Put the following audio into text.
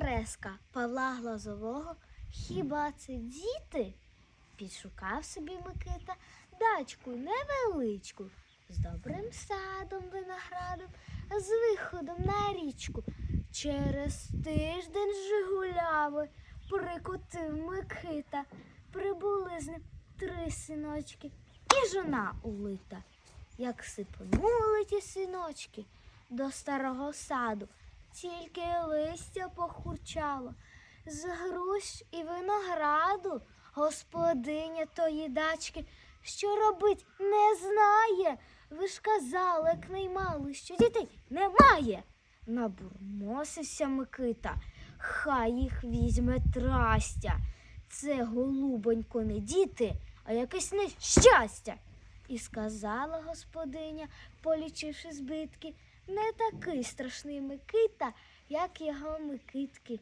Мореска Павла Глазового. Хіба це діти? Підшукав собі Микита дачку невеличку з добрим садом, виноградом, з виходом на річку. Через тиждень Жигуляви прикотив Микита. Прибули з ним три синочки і жона улита. Як сипнули ті синочки до старого саду, тільки листя похурчало. З груш і винограду господиня тої дачки, що робить, не знає. Ви ж казали, як наймали, що дітей немає. Набурмосився Микита, хай їх візьме трастя. Це голубонько не діти, а якесь нещастя. І сказала господиня, полічивши збитки, не такий страшний Микита, як його Микитки.